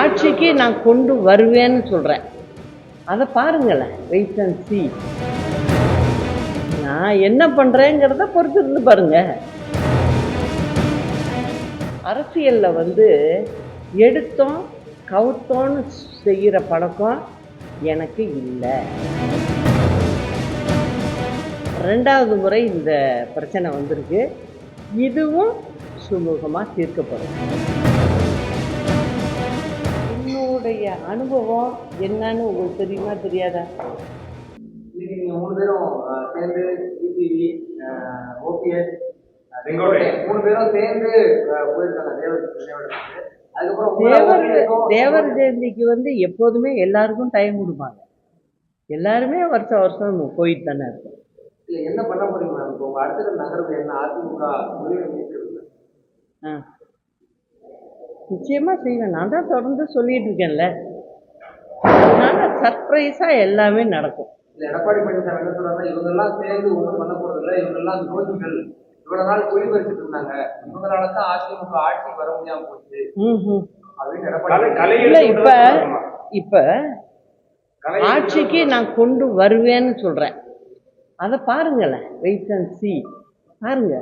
ஆட்சிக்கு நான் கொண்டு வருவேன்னு சொல்கிறேன் அதை பாருங்களேன் வெயிட் அண்ட் சி நான் என்ன பண்ணுறேங்கிறத பொறுத்து இருந்து பாருங்க. அரசியலில் வந்து எடுத்தோம் கவுத்தோன்னு செய்கிற பழக்கம் எனக்கு இல்லை. ரெண்டாவது முறை இந்த பிரச்சனை வந்திருக்கு. இதுவும் சுமூகமாக தீர்க்கப்படும். என்னுடைய அனுபவம் என்னன்னு உங்களுக்கு தெரியுமா தெரியாதா? இன்னைக்கு நீங்க மூணு பேரும் சேர்ந்து டிடிவி ஓபிஎஸ் செங்கோட்டையன். மூணு பேரும் சேர்ந்து போயிருக்காங்க தேவர் அதுக்கப்புறம் தேவர் ஜெயந்திக்கு வந்து எப்போதுமே எல்லாருக்கும் டைம் கொடுப்பாங்க. எல்லாருமே வருஷம் வருஷம் போயிட்டு தானே இருக்கும் இல்ல என்ன பண்ண போறீங்க மேம் இப்போ உங்க அடுத்த நகர்வு என்ன அதிமுக ஆ. நிச்சயமா செய்வேன். நான் தான் தொடர்ந்து சொல்லிட்டு இருக்கேன்ல. அதனால சர்ப்ரைஸாக எல்லாமே நடக்கும். இல்ல எடப்பாடி பழனிசாமி என்ன சொல்றாங்க இவங்க எல்லாம் சேர்ந்து ஒண்ணும் பண்ண போறது இல்ல. இவங்க எல்லாம் துரோகிகள் இவ்வளவு நாள் குழி பறிச்சுட்டு இருந்தாங்க. இவங்களால தான் அதிமுக ஆட்சி வர முடியாம போச்சு. அப்படின்னு இப்போ? இப்போ ஆட்சிக்கு நான் கொண்டு வருவேன்னு சொல்கிறேன் அதை பாருங்களேன். Wait and see. பாருங்க.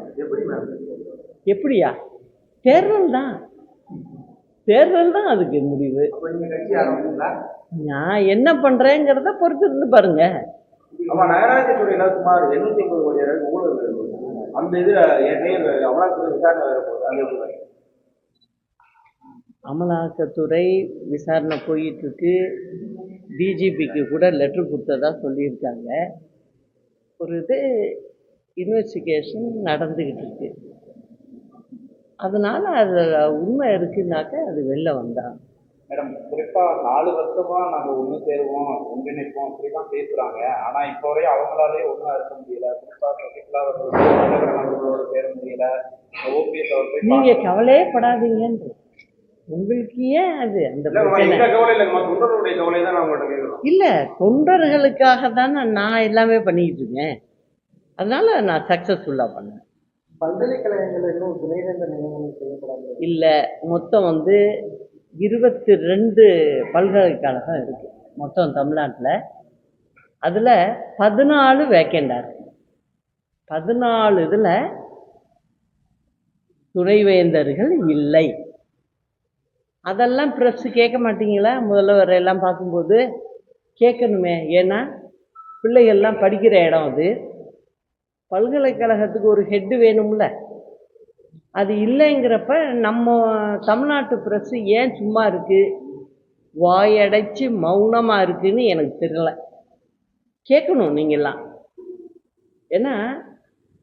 எப்படியா? தேர்தல் தான் தேர்தல் தான் அதுக்கு முடிவு. நான் என்ன பண்ணுறேங்கிறத பொறுத்து இருந்து பாருங்க? அமலாக்கத்துறை விசாரணை போயிட்டு இருக்கு டிஜிபிக்கு கூட லெட்டர் கொடுத்ததா சொல்லியிருக்காங்க. ஒரு இது இன்வெஸ்டிகேஷன் நடந்துக்கிட்டு இருக்கு. அதனால அது உண்மை இருக்குன்னாக்க அது வெளில வந்தான் மேடம் குறிப்பா நாலு வருஷமா நாங்க ஒண்ணு சேருவோம் ஒன்றிணைப்போம் அப்படிதான் பேசுறாங்க. ஆனா இப்ப வரையும் அவங்களாலே ஒண்ணா இருக்க முடியல. குறிப்பா சசிகலா அவர்கள் அவர்களோட சேர முடியல. ஓபிஎஸ் அவர் போய் நீங்க கவலையே படாதீங்கன்ற உங்களுக்கு ஏன் அது அந்த தான் இல்ல தொண்டர்களுக்காக தானே நான் எல்லாமே பண்ணிக்கிட்டு இருக்கேன். அதனால நான் சக்ஸஸ்ஃபுல்லாக பண்ணேன். பல்கலைக்கழகங்களுக்கும் துணைவேந்த நியமனம் செய்யப்படாது. இல்லை மொத்தம் வந்து இருபத்தி ரெண்டு பல்கலைக்கழகம் இருக்கு. மொத்தம் தமிழ்நாட்டில். அதில் பதினாலு வேக்கண்டாக இருக்கு. பதினாலு இதில் துணைவேந்தர்கள் இல்லை. அதெல்லாம் ப்ரெஸ்ஸு கேட்க மாட்டீங்களா? முதல்வர் எல்லாம் பார்க்கும்போது கேட்கணுமே. ஏன்னா பிள்ளைகள்லாம் படிக்கிற இடம் அது. பல்கலைக்கழகத்துக்கு ஒரு ஹெட்டு வேணும்ல. அது இல்லைங்கிறப்ப நம்ம தமிழ்நாட்டு ப்ரெஸ்ஸு ஏன் சும்மா இருக்குது வாயடைச்சு மௌனமாக இருக்குதுன்னு எனக்கு தெரியல. கேட்கணும் நீங்கள்லாம் ஏன்னா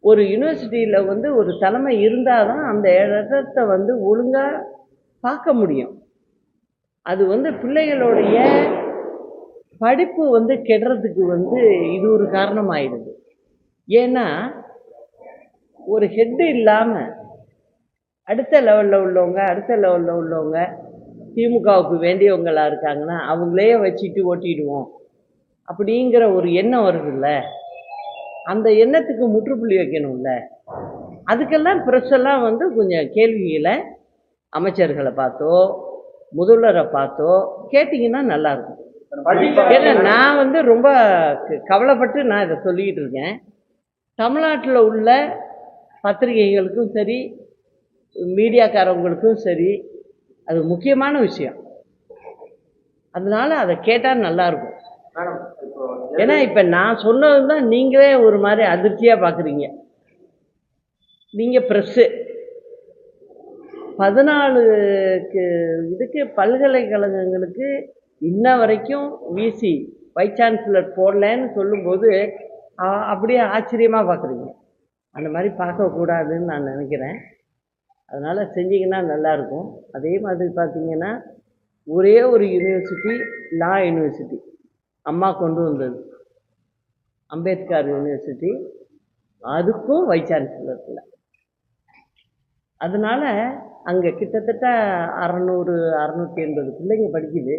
ஒரு யூனிவர்சிட்டியில் வந்து ஒரு தலைமை இருந்தால் தான் அந்த இடத்த வந்து ஒழுங்காக பார்க்க முடியும். அது வந்து பிள்ளைகளுடைய படிப்பு வந்து கெடுறதுக்கு வந்து இது ஒரு காரணமாயிடுது. ஏன்னா ஒரு ஹெட்டு இல்லாமல் அடுத்த லெவலில் உள்ளவங்க அடுத்த லெவலில் உள்ளவங்க திமுகவுக்கு வேண்டியவங்களா இருக்காங்கன்னா அவங்களே வச்சுட்டு ஓட்டிடுவோம். அப்படிங்கிற ஒரு எண்ணம் வருதுல்ல. அந்த எண்ணத்துக்கு முற்றுப்புள்ளி வைக்கணும்ல. அதுக்கெல்லாம் ப்ரெஸ் எல்லாம் வந்து கொஞ்சம் கேள்விகளை அமைச்சர்களை பார்த்தோ முதல்வரை பார்த்தோ கேட்டிங்கன்னா நல்லாயிருக்கும் ஏன்னா நான் வந்து ரொம்ப கவலைப்பட்டு நான் இதை சொல்லிக்கிட்டு இருக்கேன். தமிழ்நாட்டில் உள்ள பத்திரிகைகளுக்கும் சரி மீடியாக்காரவங்களுக்கும் சரி அது முக்கியமான விஷயம். அதனால அதை கேட்டால் நல்லாயிருக்கும் ஏன்னா இப்போ நான் சொன்னது தான் நீங்களே ஒரு மாதிரி அதிர்ச்சியாக பார்க்குறீங்க நீங்கள் ப்ரெஸ்ஸு பதினாலுக்கு இதுக்கு பல்கலைக்கழகங்களுக்கு இன்ன வரைக்கும் விசி வைஸ் சான்சலர் போடலன்னு சொல்லும்போது அப்படியே ஆச்சரியமாக பார்க்குறீங்க அந்த மாதிரி பார்க்கக்கூடாதுன்னு நான் நினைக்கிறேன். அதனால் செஞ்சிங்கன்னா நல்லாயிருக்கும் அதே மாதிரி பார்த்தீங்கன்னா ஒரே ஒரு யூனிவர்சிட்டி லா யூனிவர்சிட்டி அம்மா கொண்டு வந்தது. அம்பேத்கர் யூனிவர்சிட்டி அதுக்கும் வைஸ் சான்சலர் அதனால் அங்கே கிட்டத்தட்ட அறநூறு அறநூற்றி எண்பது பிள்ளைங்க படிக்குது.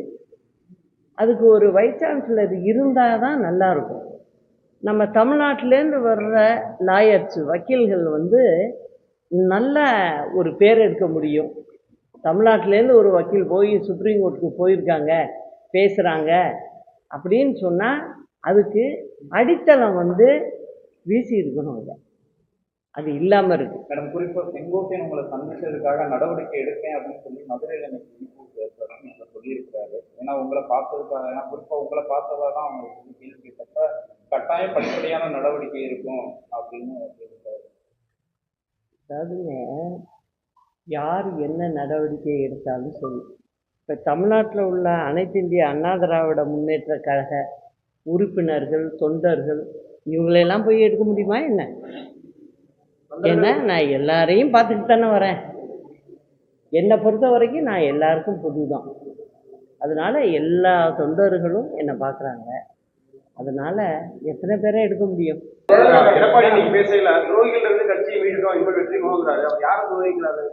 அதுக்கு ஒரு வைஸ் சான்சலர் இருந்தால் தான் நல்லாயிருக்கும் நம்ம தமிழ்நாட்டிலேருந்து வர்ற லாயர்ஸ் வக்கீல்கள் வந்து நல்ல ஒரு பேர் எடுக்க முடியும். தமிழ்நாட்டிலேருந்து ஒரு வக்கீல் போய் சுப்ரீம் கோர்ட்டுக்கு போயிருக்காங்க பேசுகிறாங்க அப்படின்னு சொன்னால் அதுக்கு அடித்தளம் வந்து வீசி இருக்கணும் இல்லை அது இல்லாமல் இருக்கு. மேடம் குறிப்பா செங்கோட்டையன் உங்களை சந்திச்சதுக்காக நடவடிக்கை எடுப்பேன் அப்படின்னு சொல்லி மதுரையில நீங்க சொல்லியிருக்கிறாரு. ஏன்னா உங்களை பார்த்ததுக்காக ஏன்னா குறிப்பா உங்களை பார்த்ததா தான் அவங்க கேள்வி கேட்டப்ப கட்டாயம் படிப்படியான நடவடிக்கை இருக்கும் அப்படின்னு சொல்லியிருக்காரு. அதாவதுங்க யார் என்ன நடவடிக்கை எடுத்தாலும் சரி. இப்போ தமிழ்நாட்டில் உள்ள அனைத்து இந்திய அண்ணா திராவிட முன்னேற்ற கழக உறுப்பினர்கள் தொண்டர்கள் இவங்களெல்லாம் போய் எடுக்க முடியுமா என்ன? ஏன்னா நான் எல்லாரையும் பார்த்துட்டு தானே வரேன். என்னை பொறுத்த வரைக்கும் நான் எல்லாருக்கும் பொது தான் அதனால எல்லா தொண்டர்களும் என்னை பார்க்குறாங்க. அதனால எத்தனை பேரை எடுக்க முடியும்? எடப்பாடி பேசல. துரோகிகள் இருந்து கட்சியை மீண்டும் இப்ப வெற்றி அவர் யாரும் துரோகிக்கிறாரு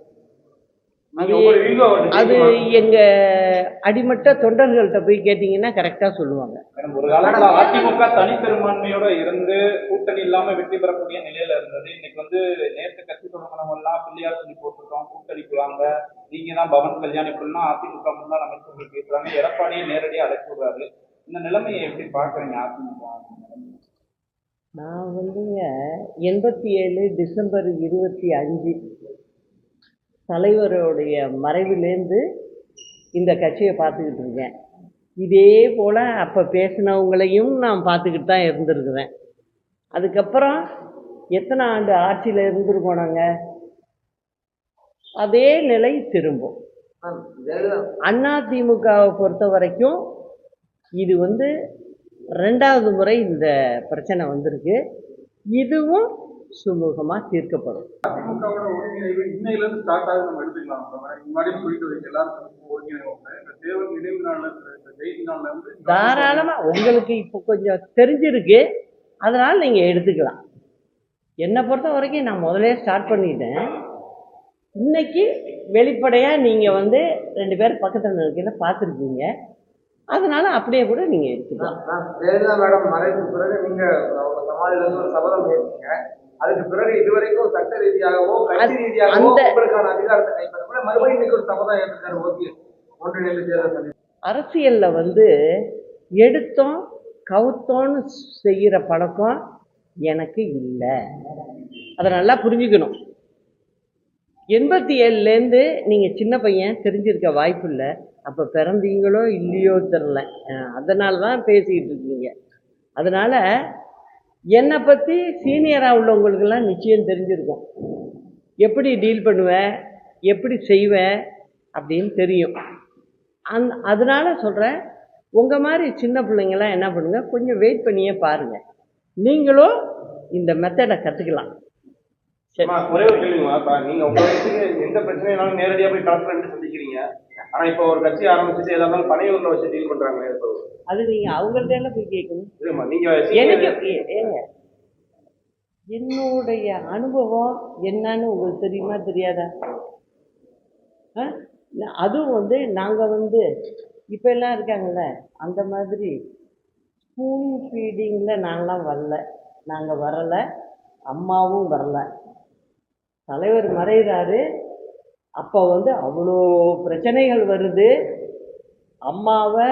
அது எங்க அடிமட்ட தொண்டர்கள்ட்ட போய் கேட்டிங்கன்னா கரெக்டாக சொல்லுவாங்க. ஒரு காலத்துல அதிமுக தனிப்பெரும்பான்மையோட இருந்து கூட்டணி இல்லாம வெற்றி பெறக்கூடிய நிலையில இருந்தது. இன்னைக்கு வந்து நேற்று கட்சி தொடங்கினவங்க எல்லாம் பிள்ளையார் சொல்லி போட்டிருக்கோம் கூட்டணிக்கு வாங்க நீங்க தான் பவன் கல்யாண் இப்படிலாம் அதிமுக முன்னாள் அமைச்சர்கள் பேசுறாங்க. எடப்பாடியை நேரடியாக அழைச்சு விடுறாரு. இந்த நிலைமையை எப்படி பாக்குறீங்க அதிமுக? நான் வந்துங்க எண்பத்தி ஏழு டிசம்பர் இருபத்தி அஞ்சு தலைவருடைய மறைவிலேருந்து இந்த கட்சியை பார்த்துக்கிட்டு இருக்கேன். இதே போல் அப்போ பேசினவங்களையும் நான் பார்த்துக்கிட்டு தான் இருந்திருக்கிறேன். அதுக்கப்புறம் எத்தனை ஆண்டு ஆட்சியில் இருந்திருக்கோம் நாங்கள் அதே நிலை திரும்பும். அண்ணா திமுகவை பொறுத்த வரைக்கும் இது வந்து ரெண்டாவது முறை இந்த பிரச்சனை வந்திருக்கு. இதுவும் சுமூகமாக தீர்க்கப்படும். தாராளமாக உங்களுக்கு இப்போ கொஞ்சம் தெரிஞ்சிருக்கு. அதனால் நீங்கள் எடுத்துக்கலாம். என்னை பொறுத்த வரைக்கும் நான் முதலே ஸ்டார்ட் பண்ணிட்டேன். இன்னைக்கு வெளிப்படையாக நீங்கள் வந்து ரெண்டு பேரும் பக்கத்தில் இருக்கிறத பார்த்துருக்கீங்க. அதனால் அப்படியே கூட நீங்கள் எடுத்துக்கலாம். மேடம் மறைவுக்கு பிறகு நீங்க ஒரு சபதம் ஏற்றீங்க அதுக்கு பிறகு இதுவரைக்கும் சட்ட ரீதியாகவோ கட்சி ரீதியாகவோ உங்களுக்கான அதிகாரத்தை கைப்பற்ற மறுபடியும் இன்னைக்கு ஒரு சபதம் ஏற்றிருக்காரு ஓகே ஒன்றிணைந்து தேர்தல் அரசியலில் வந்து எடுத்தோம் கவுத்தோன்னு செய்கிற பழக்கம் எனக்கு இல்லை. அதை நல்லா புரிஞ்சுக்கணும். எண்பத்தி ஏழுலேருந்து நீங்கள் சின்ன பையன் தெரிஞ்சிருக்க வாய்ப்பு இல்லை. அப்போ பிறந்தீங்களோ இல்லையோ தெரில அதனால தான் பேசிக்கிட்டு இருக்கீங்க. அதனால் என்னை பற்றி சீனியராக உள்ளவங்களுக்கெல்லாம் நிச்சயம் தெரிஞ்சிருக்கும். எப்படி டீல் பண்ணுவேன் எப்படி செய்வேன் அப்படின்னு தெரியும். அந் அதனால் சொல்கிறேன் உங்கள் மாதிரி சின்ன பிள்ளைங்களாம் என்ன பண்ணுங்கள் கொஞ்சம் வெயிட் பண்ணியே பாருங்கள் நீங்களும் இந்த மெத்தடை கற்றுக்கலாம் சரி. ஒரே ஒரு கேள்விமா இப்ப நீங்க எந்த பிரச்சனைனாலும் நேரடியாக போய் டாக்டர் சந்திக்கிறீங்க. ஆனா இப்போ ஒரு கட்சி ஆரம்பிச்சுட்டு இருந்தாலும் பனையூர்ல வச்சு டீல் பண்றாங்க இப்போ. அது நீங்கள் அவங்கள்ட்ட எல்லாம் போய் கேட்கணும்? இல்லம்மா நீங்க எனக்கு ஏங்க என்னுடைய அனுபவம் என்னன்னு உங்களுக்கு தெரியுமா தெரியாதா? அதுவும் வந்து நாங்கள் வந்து இப்போ எல்லாம் இருக்காங்கல்ல அந்த மாதிரி ஸ்பூன் ஃபீடிங்கில் நாங்களாம் வரல. நாங்கள் வரலை அம்மாவும் வரல. தலைவர் மறைகிறாரு அப்போ வந்து அவ்வளோ பிரச்சனைகள் வருது. அம்மாவை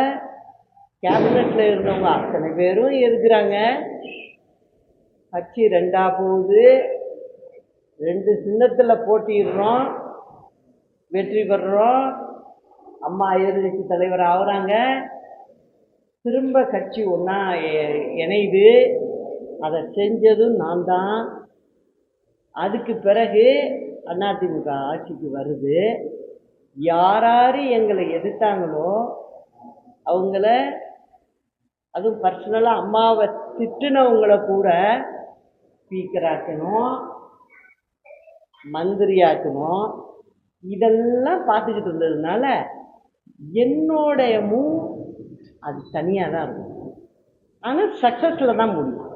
கேபினெட்டில் இருந்தவங்க அத்தனை பேரும் இருக்கிறாங்க கட்சி ரெண்டா போகுது. ரெண்டு சின்னத்தில் போட்டிடுறோம் வெற்றி பெறுறோம். அம்மா எதிர்கட்சி தலைவர் ஆகுறாங்க. திரும்ப கட்சி ஒன்றா இணையுது. அதை செஞ்சதும் நான் தான் அதுக்கு பிறகு அதிமுக ஆட்சிக்கு வருது. யார் யார் எங்களை எதிர்த்தாங்களோ அவங்கள அதுவும் பர்சனலாக அம்மாவை திட்டுனவங்கள கூட ஸ்பீக்கராக்கணும் மந்திரியாக்கணும் இதெல்லாம் பார்த்துக்கிட்டு இருந்ததுனால என்னோடைய மூவ் அது தனியாக தான் இருக்கும். ஆனால் சக்ஸஸில் தான் முடியும்.